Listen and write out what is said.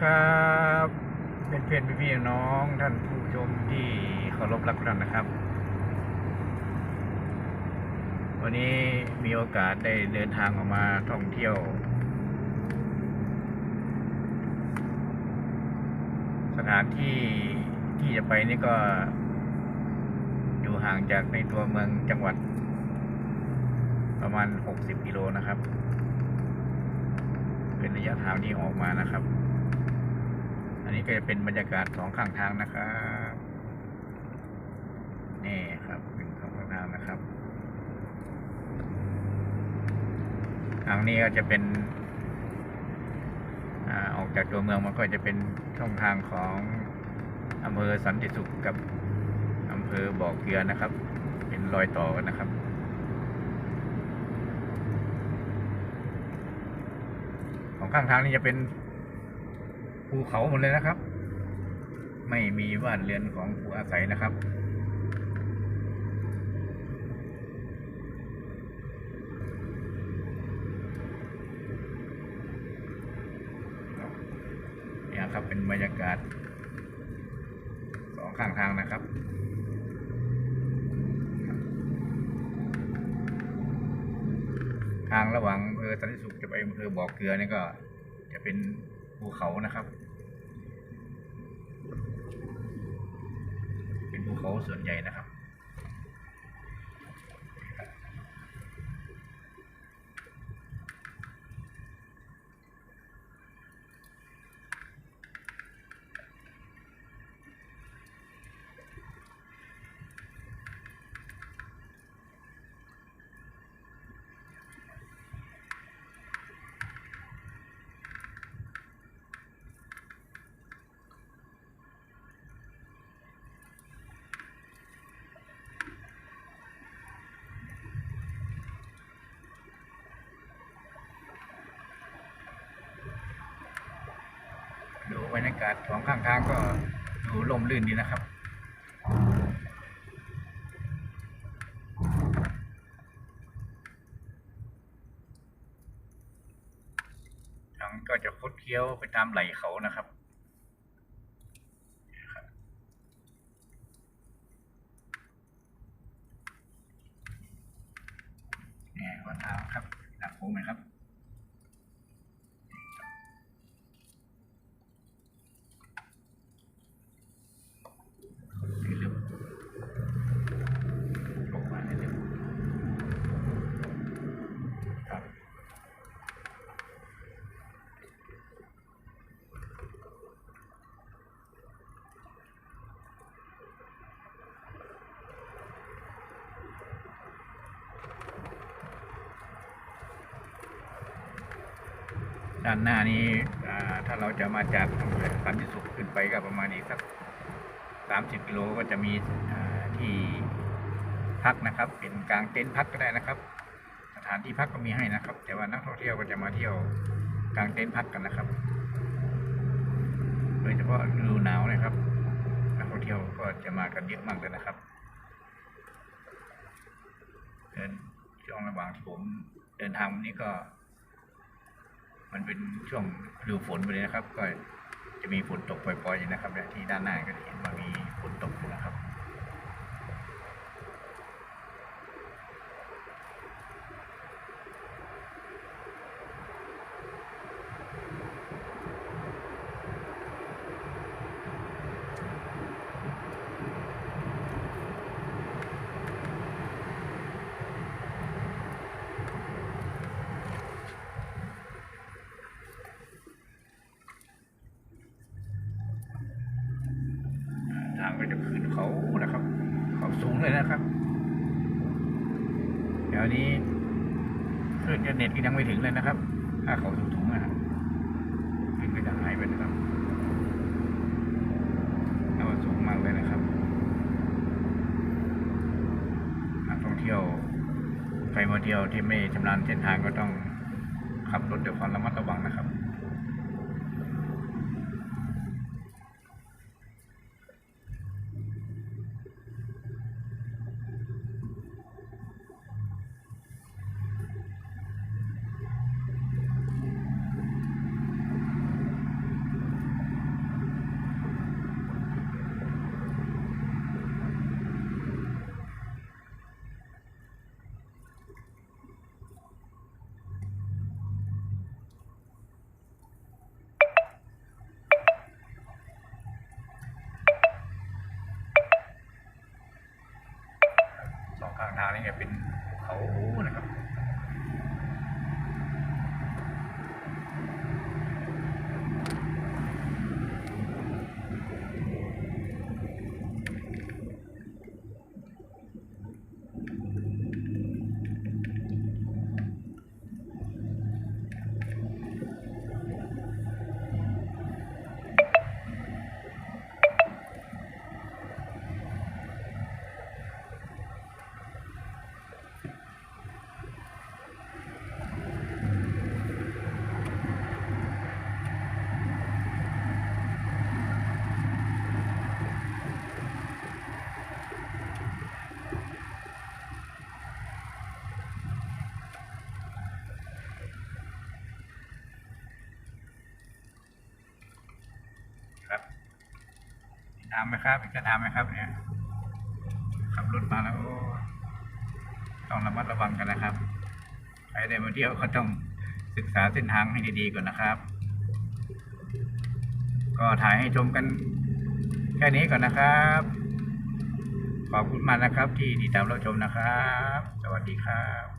ครับเป็นเพื่อนพี่ๆน้องท่านผู้ชมที่เคารพรักทุกท่านนะครับ วันนี้มีโอกาสได้เดินทางออกมาท่องเที่ยว สถานที่ที่จะไปนี่ก็ อยู่ห่างจากในตัวเมืองจังหวัด ประมาณ 60 กิโลนะครับ เป็นระยะทางที่ออกมานะครับ นนี้ก็จะเป็นบรรยากาศสองข้างทางนะครับนี่ครับเป็นสองข้างทางนะครับ ทางนี้ก็จะเป็นอออกจากตัวเมืองมันก็จะเป็นช่องทางของอำเภอสันติสุขกับอำเภอบ่อเกลือนะครับ เป็นรอยต่อกันนะครับของข้างทางนี่จะเป็น ภูเขาหมดเลยนะครับ ไม่มีบ้านเรือนของผู้อาศัยนะครับเนี่ยครับเป็นบรรยากาศสองข้างทางนะครับทางระหว่างอำเภอสันติสุขจะไปอำเภอบ่อเกลือนี่ก็จะเป็น ภูเขานะครับ เป็นภูเขาส่วนใหญ่นะครับ ดู บรรยากาศของข้างทางก็ดูลมลื่นดีนะครับทางก็จะคดเคี้ยวไปตามไหล่เขานะครับเนี่วัดทางครับหนักโค้งไหมครับ เร็วลงมาเร็วครับ ด้านหน้านี้ถ้าเราจะมาจากสันติสุขขึ้นไปก็ประมาณอีกสักสามสิบกิโลก็จะมีที่พักนะครับ เป็นกลางเต็นท์พักก็ได้นะครับ สถานที่พักก็มีให้นะครับ แต่ว่านักท่องเที่ยวก็จะมาเที่ยวกลางเต็นท์พักกันนะครับ โดยเฉพาะฤดูหนาวนะครับ นักท่องเที่ยวก็จะมากันเยอะมากเลยนะครับเดินช่วงระหว่างที่ผมเดินทางวันนี้ก็ มันเป็นช่วงฤดูฝนไปเลยนะครับ ก็จะมีฝนตกปล่อยๆอยู่นะครับ ที่ด้านหน้าก็จะเห็นว่ามีฝนตกอยู่นะครับ ก็จะขึ้นเขานะครับ เขาสูงเลยนะครับ เดี๋ยวนี้คลื่นอินเน็ตก็ยังไม่ถึงเลยนะครับ ถ้าเขาสูงๆนะครับคลื่นก็จะหายไปนะครับถ้าว่าสูงมากเลยนะครับนักท่องเที่ยวใครมาเที่ยวที่ไม่ชำนาญเส้นทางก็ต้องขับรถด้วยความระมัดระวังนะครับ จะเป็นเขานะครับ ตามไหมครับจะตามไหมครับเนี่ยขับรถมาแล้วโอ้ต้องระมัดระวังกันนะครับใครได้มาเที่ยวก็ต้องศึกษาเส้นทางให้ดีๆก่อนนะครับ ก็ถ่ายให้ชมกันแค่นี้ก่อนนะครับ ขอบคุณมากนะครับที่ติดตามรับชมนะครับ สวัสดีครับ